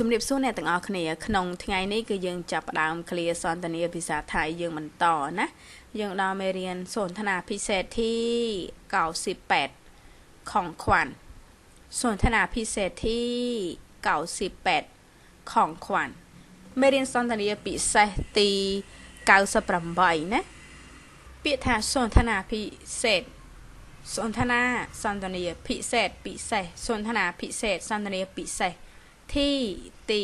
ជំរាបសួរអ្នកទាំងអស់គ្នាក្នុងថ្ងៃនេះគឺយើងចាប់ផ្ដើមឃ្លាសន្ទនាភាសាថៃយើងបន្តណាយើងដល់មេរៀនសន្ទនាពិសេសទី98ខងខ្វាន់សន្ទនាពិសេសទី98ខងខ្វាន់មេរៀនសន្ទនាពិសេសទី98ណាពាក្យថាសន្ទនាពិសេសសន្ទនាសន្ទនាពិសេសពិសេសសន្ទនាពិសេសសន្ទនាពិសេស ที่ទី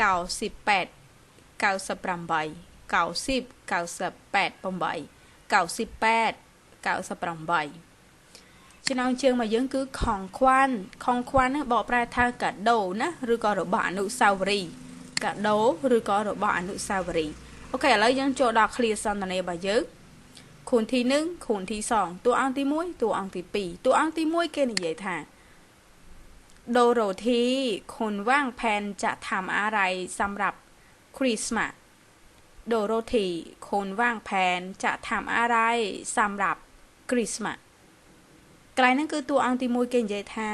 98 98 90 98 8 98 98ចំណងជើងមកយើងគឺខងខ្វាន់ខងខ្វាន់បកប្រែថាកាដូណាឬក៏របស់អនុស្សាវរីយ៍កាដូឬក៏របស់អនុស្សាវរីយ៍អូខេឥឡូវយើងចូលដល់ clear សន្ទនារបស់យើងខូនទី1ខូនទី2តួអង្គទី1តួអង្គទី2តួអង្គទី1គេនិយាយថា โดโรธีคุณว่างแผนจะทำอะไรสำหรับคริสต์มาสโดโรธีคุณว่างแผนจะทำอะไรสำหรับคริสต์มาสកន្លែងហ្នឹងគឺតួអង្គទី1គេនិយាយថា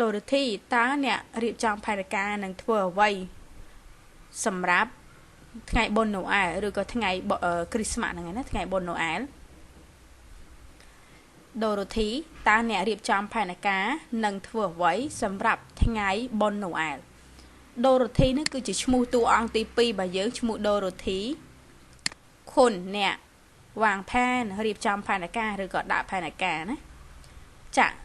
ដូរធីតើអ្នករៀបចំផែនការនឹងធ្វើអ្វីសម្រាប់ថ្ងៃបុណ្យណូអែលឬក៏ថ្ងៃគ្រីស្មាស់ហ្នឹងណាថ្ងៃបុណ្យណូអែល ដូរ៉ូធីតើអ្នករៀបចំផែនការនឹងធ្វើអ្វីសម្រាប់ថ្ងៃបុណ្យណូអែលដូរ៉ូធីនេះគឺជាឈ្មោះតួអង្គទី2របស់យើងឈ្មោះដូរ៉ូធីគុណអ្នកវាងផែនរៀបចំផែនការឬក៏ដាក់ផែនការណាចាក់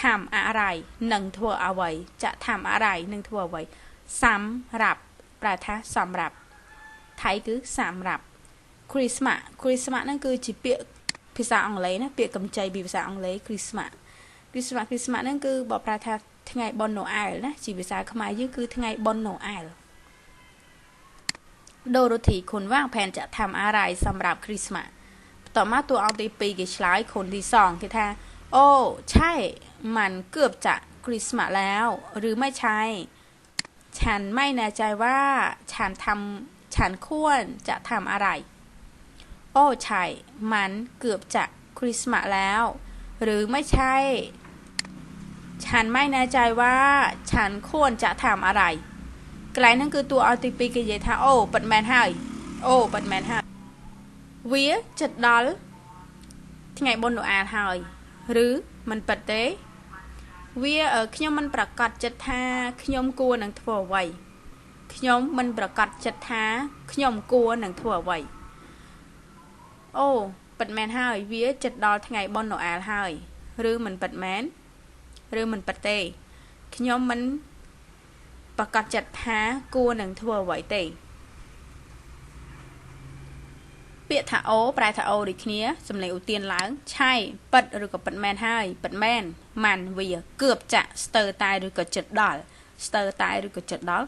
ធម្មអរ័យនឹងធ្វើអ្វីចាក់ធម្មអរ័យនឹងធ្វើអ្វីសម្រាប់ប្រែថាសម្រាប់ថៃគឺសម្រាប់គ្រីស្មាគ្រីស្មាហ្នឹងគឺជាពាក្យ ភាសាអង់គ្លេសណាពាក្យកម្ចីពីភាសាអង់គ្លេស Christmas Christmas Christmas ហ្នឹងគឺបើប្រើថាថ្ងៃបុណ្យណូអែលណាជាភាសាខ្មែរយើងគឺថ្ងៃបុណ្យណូអែលដូរ៉ូធីคุณวางแผนจะทำอะไรสำหรับคริสต์มาสต่อมาตัวអង្គទី2គេឆ្លើយคนที่2គេថាអូใช่มันเกือบจะคริสต์มาสแล้ว หรือไม่ใช่ ฉันไม่แน่ใจว่าฉันทำฉันควรจะทำอะไร โอ้ใช่ มันเกือบจะคริสต์มาสแล้ว หรือไม่ใช่ ฉันไม่แน่ใจว่าฉันควรจะทำอะไรកន្លែងហ្នឹងគឺតួឲ្យទី2គេនិយាយថាអូប៉ិតមែនហើយអូប៉ិតមែនហើយវាចិត្តដល់ថ្ងៃបុណ្យណូអែលហើយឬមិនប៉ិតទេវាខ្ញុំមិនប្រកាសចិត្តថាខ្ញុំគួរនឹងធ្វើអ្វីខ្ញុំមិនប្រកាសចិត្តថាខ្ញុំគួរនឹងធ្វើអ្វី អូពិតមែនហើយវាចិត្តដល់ថ្ងៃបុណ្យណូអែលហើយ ឬមិនពិតមែនឬមិនពិតទេខ្ញុំមិនប្រកាសចិត្តថាគួរនឹងធ្វើអ្វីទេពាក្យថាអូប្រែថាអូដូចគ្នាសំឡេងឧទានឡើងឆៃប៉ិតឬក៏ប៉ិតមែនហើយប៉ិតមែនម៉ាន់វាគឿបចាក់ស្ទើរតែឬក៏ចិត្តដល់ស្ទើរតែឬក៏ចិត្តដល់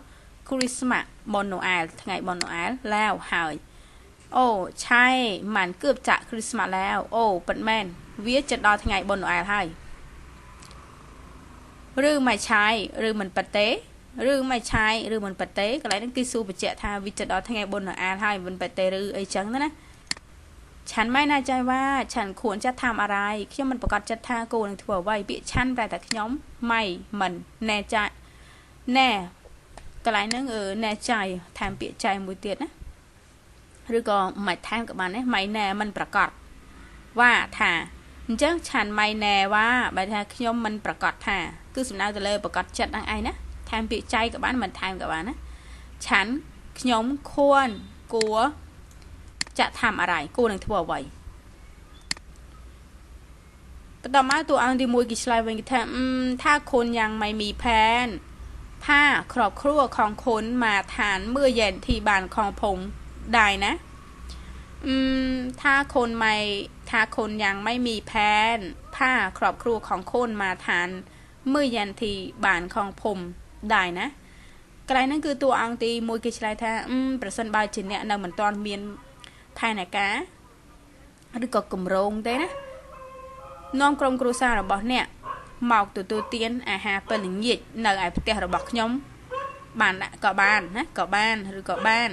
Christmas បុណ្យណូអែលថ្ងៃបុណ្យណូអែលឡើងហើយ អូឆៃម៉ាន់គឿបចាក់គ្រីស្មាស់แล้วអូប៉ិតមែនវាចិត្តដល់ថ្ងៃបុណ្យណូអែលហើយឬមិនឆៃឬមិនប៉ិតទេឬមិនឆៃឬមិនប៉ិតទេកន្លែងនេះគឺសួរបញ្ជាក់ថាវាចិត្តដល់ថ្ងៃបុណ្យណូអែលហើយមិនប៉ិតទេឬអីចឹងណាฉันไม่แน่ใจว่าฉันควรจะทำอะไรខ្ញុំមិនប្រកាសចិត្តថាគួរនឹងធ្វើអ្វីពាក្យឆាន់ប្រែថាខ្ញុំไม่មិនแน่ใจแน่កន្លែងហ្នឹងแน่ใจថែមពាក្យចៃមួយទៀតណា ឬក៏មិនថែមក៏បានដែរម៉ៃណែមិនប្រកាសว่าថាអញ្ចឹងឆានម៉ៃណែว่าបើថាខ្ញុំមិនប្រកាសថាគឺសំដៅទៅលើប្រកាសចិត្តហ្នឹងឯងណាថែមពាក្យចៃក៏បានមិនថែមក៏បានណាឆានខ្ញុំខួរគួរจะทำอะไรគួរនឹងធ្វើអ្វីបន្តមកតួអង្គទី1គេឆ្លើយវិញគេថាถ้าคนยังไม่มีแผนถ้าครอบครัวของคุณมาทานมื้อเ ย็นที่บ้านของผมได้นะอืมถ้าคนไม่ถ้าคนยังไม่มีแผนถ้าครอบครัวของคนมาทานมื้อเย็นที่บ้านของผมได้นะកន្លែងហ្នឹងគឺតួអង្គទី1គេឆ្លើយថាអឺប្រសិនបើជាអ្នកនៅមិនទាន់មានផែនការឬក៏គម្រោងទេណានាំក្រុមគ្រួសាររបស់អ្នកមកទទួលទានអាហារពេលល្ងាចនៅឯផ្ទះរបស់ខ្ញុំបានក៏បានណាក៏បានឬក៏បាន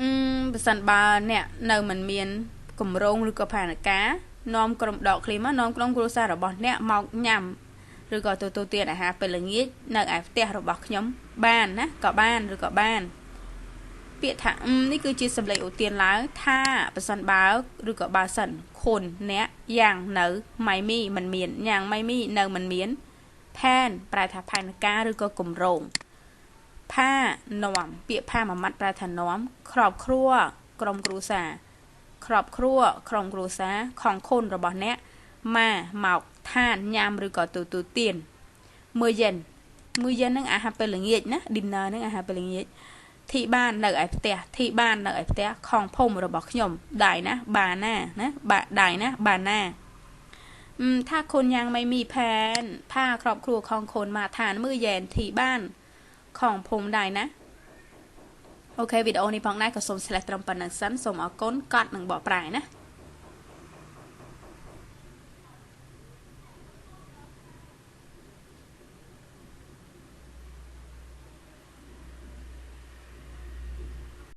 អឺបើសិនបើអ្នកនៅមិនមានគម្រោងឬក៏ផែនការនាំក្រុមដកឃ្លីមកនាំក្រុមគ្រួសាររបស់អ្នកមកញ៉ាំឬក៏ទទួលទានអាហារពេលល្ងាចនៅឯផ្ទះរបស់ខ្ញុំ បានណាក៏បានឬក៏បាន ពាក្យថាអឺនេះគឺជាសម្លេងឧទានឡើងថាប្រសិនបើឬក៏បើសិនគុណអ្នកយ៉ាងនៅម៉ៃមីមិនមានយ៉ាងម៉ៃមីនៅមិនមានផែនប្រែថាផែនការឬក៏គម្រោង ផានាំពាក្យផាមួយម៉ាត់ប្រែថានាំក្របគ្រួក្រុមគ្រួសារក្របគ្រួក្រុមគ្រួសារខងខូនរបស់អ្នកម៉ាមកឋានញ៉ាំឬក៏ទូទូទៀនមួយយិនមួយយិនហ្នឹងអាហារពេលល្ងាចណា dinner ហ្នឹងអាហារពេលល្ងាចធីបាននៅឯផ្ទះធីបាននៅឯផ្ទះខងភូមិរបស់ខ្ញុំដៃណាបាណាណាបាដៃណាបាណាថាខូនយ៉ាងមិនមីផែនផាក្របគ្រួខងខូនមកឋាន មួយយែនធីបាន ក្នុងភូមិដែរណាអូខេវីដេអូនេះផងដែរក៏សូម select ត្រឹមប៉ុណ្្នឹងសិនសូមអរគុណកត់និងបកប្រែណា